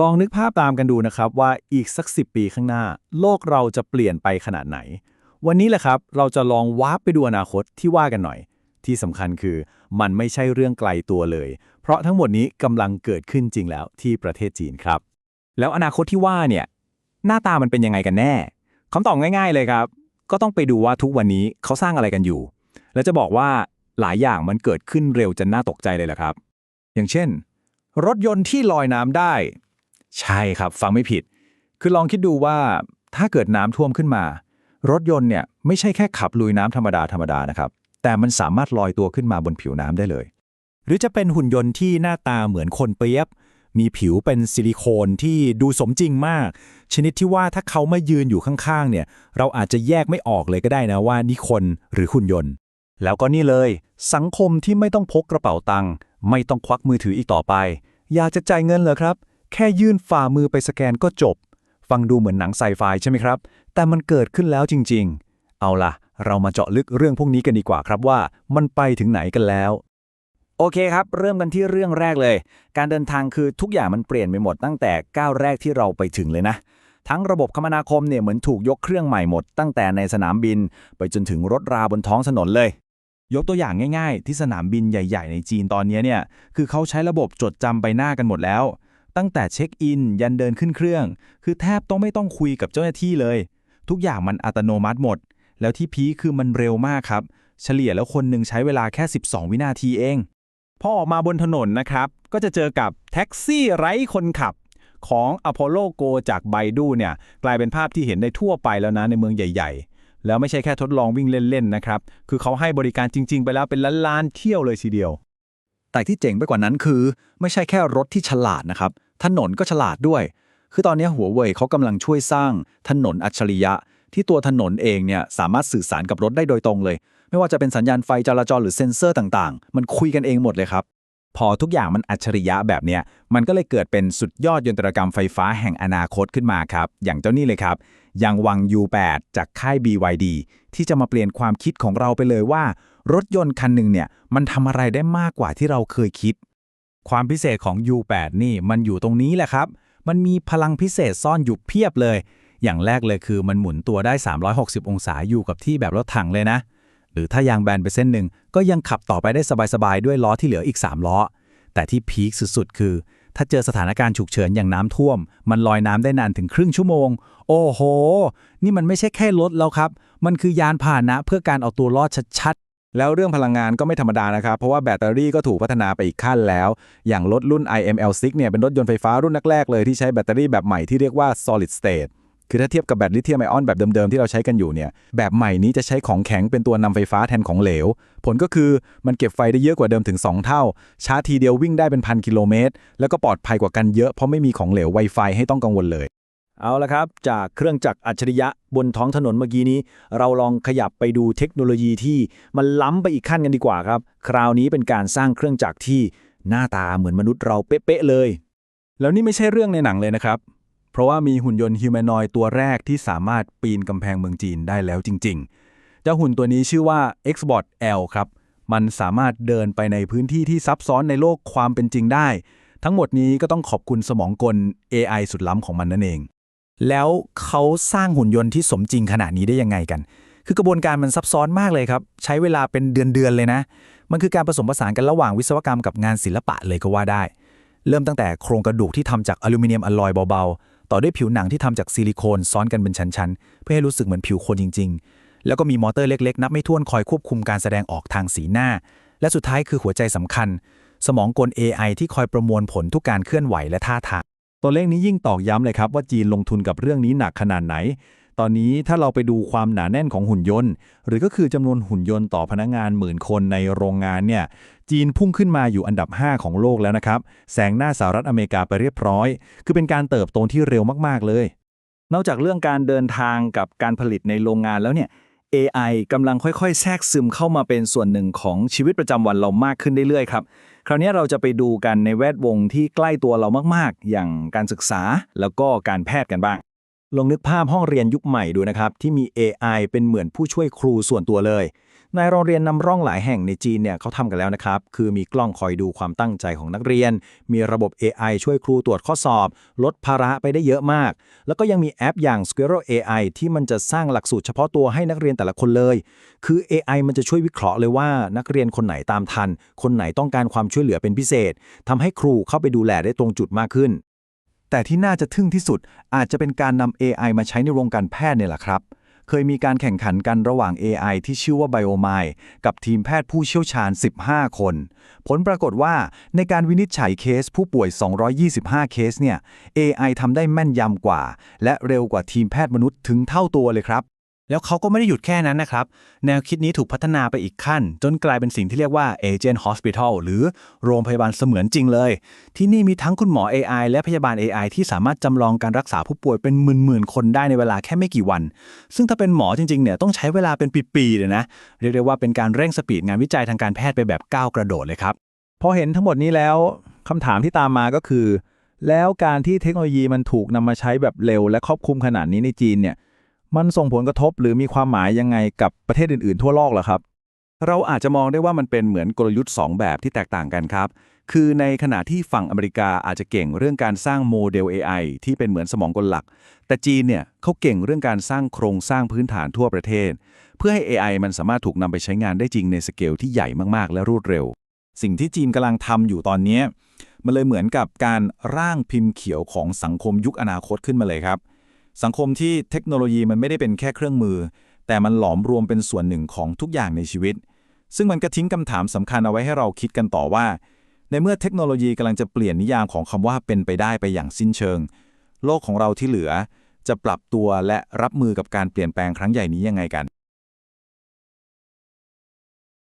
ลองนึกภาพตามกันดูนะครับว่าอีกสัก 10 ปีข้างหน้า โลกเราจะเปลี่ยนไปขนาดไหน วันนี้แหละครับ เราจะลองวาร์ปไปดูอนาคตที่ว่ากันหน่อย ที่สำคัญคือมันไม่ใช่เรื่องไกลตัวเลย เพราะทั้งหมดนี้กำลังเกิดขึ้นจริงแล้วที่ประเทศจีนครับ แล้วอนาคตที่ว่าเนี่ยหน้าตามันเป็นยังไงกันแน่คำตอบง่าย ๆเลยครับ ก็ต้องไปดูว่าทุกวันนี้เขาสร้างอะไรกันอยู่ แล้วจะบอกว่าหลายอย่างมันเกิดขึ้นเร็วจนน่าตกใจเลยแหละครับ อย่างเช่น รถยนต์ที่ลอยน้ำได้ ใช่ครับ ฟังไม่ผิด คือลองคิดดูว่าถ้าเกิดน้ำท่วมขึ้นมา รถยนต์เนี่ยไม่ใช่แค่ขับลุยน้ำธรรมดาธรรมดานะครับ แต่มันสามารถลอยตัวขึ้นมาบนผิวน้ำได้เลย หรือจะเป็นหุ่นยนต์ที่หน้าตาเหมือนคนเปียบ มีผิวเป็นซิลิโคนที่ดูสมจริงมาก ชนิดที่ว่าถ้าเขามายืนอยู่ข้างๆ เนี่ย เราอาจจะแยกไม่ออกเลยก็ได้นะว่านี่คนหรือหุ่นยนต์ แล้วก็นี่เลย สังคมที่ไม่ต้องพกกระเป๋าตังค์ไม่ต้องควักมือถืออีกต่อไป อยากจะจ่ายเงินเหรอครับ แค่ยื่นฝ่ามือไปสแกนก็จบ ฟังดูเหมือนหนังไซไฟใช่ไหมครับ แต่มันเกิดขึ้นแล้วจริง ๆ เอาล่ะ เรามาเจาะลึกเรื่องพวกนี้กันดีกว่าครับว่ามันไปถึงไหนกันแล้ว โอเคครับ เริ่มกันที่เรื่องแรกเลย การเดินทางคือทุกอย่างมันเปลี่ยนไปหมดตั้งแต่ก้าวแรกที่เราไปถึงเลยนะทั้งระบบคมนาคมเนี่ยเหมือนถูกยกเครื่องใหม่หมด ตั้งแต่ในสนามบิน ไปจนถึงรถราบนท้องถนนเลย ยกตัวอย่างง่าย ๆ ที่สนามบินใหญ่ ๆ ในจีนตอนนี้เนี่ยคือเขาใช้ระบบจดจำใบหน้ากันหมดแล้ว ตั้งแต่เช็คอิน ยันเดินขึ้นเครื่อง คือแทบต้องไม่ต้องคุยกับเจ้าหน้าที่เลย ทุกอย่างมันอัตโนมัติหมด แล้วที่พีคคือมันเร็วมากครับ เฉลี่ยแล้วคนหนึ่งใช้เวลาแค่ 12 วินาทีเอง พอออกมาบนถนนนะครับ ก็จะเจอกับแท็กซี่ไร้คนขับของ Apollo Go จากไบดูเนี่ยกลายเป็นภาพที่เห็นได้ทั่วไปแล้วนะในเมืองใหญ่ ๆ แล้วไม่ใช่แค่ทดลองวิ่งเล่น ๆ นะครับ คือเขาให้บริการจริง ๆ ไปแล้วเป็นล้านๆเที่ยวเลยทีเดียว แต่ที่เจ๋งไปกว่านั้นคือ ไม่ใช่แค่รถที่ฉลาดนะครับ ถนนก็ฉลาดด้วย คือตอนนี้หัวเว่ยเขากำลังช่วยสร้างถนนอัจฉริยะ ที่ตัวถนนเองเนี่ยสามารถสื่อสารกับรถได้โดยตรงเลย ไม่ว่าจะเป็นสัญญาณไฟจราจรหรือเซ็นเซอร์ต่างๆ มันคุยกันเองหมดเลยครับ พอทุกอย่างมันอัจฉริยะแบบเนี้ยมันก็เลยเกิดเป็นสุดยอดยนตรกรรมไฟฟ้าแห่งอนาคตขึ้นมาครับ อย่างเจ้านี่เลยครับยังวัง U8 จากค่าย BYD ที่จะมาเปลี่ยนความคิดของเราไปเลยว่า รถยนต์คันหนึ่งเนี่ยมันทำอะไรได้มากกว่าที่เราเคยคิด ความพิเศษของ U8 นี่มันอยู่ตรงนี้แหละครับ มันมีพลังพิเศษซ่อนอยู่เพียบเลย อย่างแรกเลยคือมันหมุนตัวได้ 360 องศาอยู่กับที่แบบรถถังเลยนะ หรือถ้ายางแบนไปเส้นหนึ่งก็ยังขับต่อไปได้สบายๆ ด้วยล้อที่เหลืออีก 3 ล้อ แต่ที่พีคสุดๆ คือ ถ้าเจอสถานการณ์ฉุกเฉินอย่างน้ำท่วม มันลอยน้ำได้นานถึงครึ่งชั่วโมง โอ้โห นี่มันไม่ใช่แค่รถแล้วครับ มันคือยานพาหนะเพื่อการเอาตัวรอดชัดๆ แล้วเรื่องพลังงานก็ไม่ธรรมดานะครับ เพราะว่าแบตเตอรี่ก็ถูกพัฒนาไปอีกขั้นแล้ว อย่างรถรุ่น IML6 เนี่ยเป็นรถยนต์ไฟฟ้ารุ่นแรกๆเลยที่ใช้แบตเตอรี่แบบใหม่ที่เรียกว่า solid state คือถ้าเทียบกับแบตลิเธียมไอออนแบบเดิมๆที่เราใช้กันอยู่เนี่ย แบบใหม่นี้จะใช้ของแข็งเป็นตัวนำไฟฟ้าแทนของเหลว ผลก็คือมันเก็บไฟได้เยอะกว่าเดิมถึง 2 เท่า ชาร์จทีเดียววิ่งได้เป็นพันกิโลเมตร แล้วก็ปลอดภัยกว่ากันเยอะเพราะไม่มีของเหลว Wi-Fi ให้ต้องกังวลเลย เอาละครับ จากเครื่องจักรอัจฉริยะบนท้องถนนเมื่อกี้นี้ เราลองขยับไปดูเทคโนโลยีที่มันล้ำไปอีกขั้นกันดีกว่าครับ คราวนี้เป็นการสร้างเครื่องจักรที่หน้าตาเหมือนมนุษย์เราเป๊ะๆเลย แล้วนี่ไม่ใช่เรื่องในหนังเลยนะครับ เพราะว่ามีหุ่นยนต์ฮิวแมนอยด์ตัวแรกที่สามารถปีนกำแพงเมืองจีนได้แล้วจริง ๆ เจ้าหุ่นตัวนี้ชื่อว่า Xbot L ครับ มันสามารถเดินไปในพื้นที่ที่ซับซ้อนในโลกความเป็นจริงได้ ทั้งหมดนี้ก็ต้องขอบคุณสมองกล AI สุดล้ำของมันนั่นเอง แล้วเขาสร้างหุ่นยนต์ที่สมจริงขนาดนี้ได้ยังไงกัน คือกระบวนการมันซับซ้อนมากเลยครับ ใช้เวลาเป็นเดือนๆเลยนะ มันคือการผสมผสานกันระหว่างวิศวกรรมกับงานศิลปะเลยก็ว่าได้ เริ่มตั้งแต่โครงกระดูกที่ทำจากอลูมิเนียมอลลอยเบาๆ ต่อด้วยผิวหนังที่ทำจากซิลิโคนซ้อนกันเป็นชั้นๆ เพื่อให้รู้สึกเหมือนผิวคนจริง ๆ แล้วก็มีมอเตอร์เล็กๆ นับไม่ถ้วนคอยควบคุมการแสดงออกทางสีหน้า และสุดท้ายคือหัวใจสำคัญ สมองกล AI ที่คอยประมวลผลทุกการเคลื่อนไหวและท่าทาง ตัวเลขนี้ยิ่งตอกย้ำเลยครับว่าจีนลงทุนกับเรื่องนี้หนักขนาดไหน ตอนนี้ถ้าเราไปดูความหนาแน่นของหุ่นยนต์ หรือก็คือจำนวนหุ่นยนต์ต่อพนักงานหมื่นคนในโรงงานเนี่ยจีนพุ่งขึ้นมาอยู่อันดับ 5 ของโลกแล้วนะครับแซงหน้าสหรัฐอเมริกาไปเรียบร้อย คือเป็นการเติบโตที่เร็วมากๆเลย นอกจากเรื่องการเดินทางกับการผลิตในโรงงานแล้วเนี่ย AI กำลังค่อยๆ แทรกซึมเข้ามาเป็นส่วนหนึ่งของชีวิตประจำวันเรามากขึ้นเรื่อยๆครับ คราวนี้เราจะไปดูกันในแวดวงที่ใกล้ตัวเรามากๆ อย่างการศึกษาแล้วก็การแพทย์กันบ้าง ลองนึกภาพห้องเรียนยุคใหม่ดูนะครับ ที่มี AI เป็นเหมือนผู้ช่วยครูส่วนตัวเลย ในโรงเรียนนำร่องหลายแห่งในจีนเนี่ยเขาทำกันแล้วนะครับ คือมีกล้องคอยดูความตั้งใจของนักเรียน มีระบบ AI ช่วยครูตรวจข้อสอบ ลดภาระไปได้เยอะมาก แล้วก็ยังมีแอปอย่าง Squirrel AI ที่มันจะสร้างหลักสูตรเฉพาะตัวให้นักเรียนแต่ละคนเลย คือ AI มันจะช่วยวิเคราะห์เลยว่านักเรียนคนไหนตามทัน คนไหนต้องการความช่วยเหลือเป็นพิเศษทำให้ครูเข้าไปดูแลได้ตรงจุดมากขึ้น แต่ที่น่าจะทึ่งที่สุดอาจจะเป็นการนำ AI มาใช้ในวงการแพทย์เนี่ยแหละครับ เคยมีการแข่งขันกันระหว่าง AI ที่ชื่อว่า BioMind กับทีมแพทย์ผู้เชี่ยวชาญ 15 คน ผลปรากฏว่าในการวินิจฉัยเคสผู้ป่วย 225 เคสเนี่ย AI ทำได้แม่นยำกว่า และเร็วกว่าทีมแพทย์มนุษย์ถึงเท่าตัวเลยครับ แล้วเขาก็ไม่ได้หยุดแค่นั้นนะครับ แนวคิดนี้ถูกพัฒนาไปอีกขั้น จนกลายเป็นสิ่งที่เรียกว่า Agent Hospital หรือโรงพยาบาลเสมือนจริงเลย ที่นี่มีทั้งคุณหมอ AI และพยาบาล AI ที่สามารถจำลองการรักษาผู้ป่วยเป็นหมื่นๆคนได้ในเวลาแค่ไม่กี่วัน ซึ่งถ้าเป็นหมอจริงๆเนี่ยต้องใช้เวลาเป็นปีๆเลยนะ เรียกได้ว่าเป็นการเร่งสปีดงานวิจัยทางการแพทย์ไปแบบก้าวกระโดดเลยครับ พอเห็นทั้งหมดนี้แล้วคำถามที่ตามมาก็คือ แล้วการที่เทคโนโลยีมันถูกนำมาใช้แบบเร็ว และครอบคลุมขนาดนี้ในจีนเนี่ย มันส่งผลกระทบหรือมีความหมายยังไงกับประเทศอื่นๆ ทั่วโลกเหรอครับ เราอาจจะมองได้ว่ามันเป็นเหมือนกลยุทธ์ 2 แบบที่แตกต่างกันครับ คือในขณะที่ฝั่งอเมริกาอาจจะเก่งเรื่องการสร้างโมเดล AI ที่เป็นเหมือนสมองกลหลัก แต่จีนเนี่ยเขาเก่งเรื่องการสร้างโครงสร้างพื้นฐานทั่วประเทศ เพื่อให้ AI มันสามารถถูกนำไปใช้งานได้จริงในสเกลที่ใหญ่มากๆ และรวดเร็ว สิ่งที่จีนกำลังทำอยู่ตอนนี้มันเลยเหมือนกับการร่างพิมพ์เขียวของสังคมยุคอนาคตขึ้นมาเลยครับ สังคมที่เทคโนโลยีมันไม่ได้เป็นแค่เครื่องมือ แต่มันหลอมรวมเป็นส่วนหนึ่งของทุกอย่างในชีวิต ซึ่งมันก็ทิ้งคำถามสำคัญเอาไว้ให้เราคิดกันต่อว่า ในเมื่อเทคโนโลยีกำลังจะเปลี่ยนนิยามของคำว่าเป็นไปได้ไปอย่างสิ้นเชิง โลกของเราที่เหลือ จะปรับตัวและรับมือกับการเปลี่ยนแปลงครั้งใหญ่นี้ยังไงกัน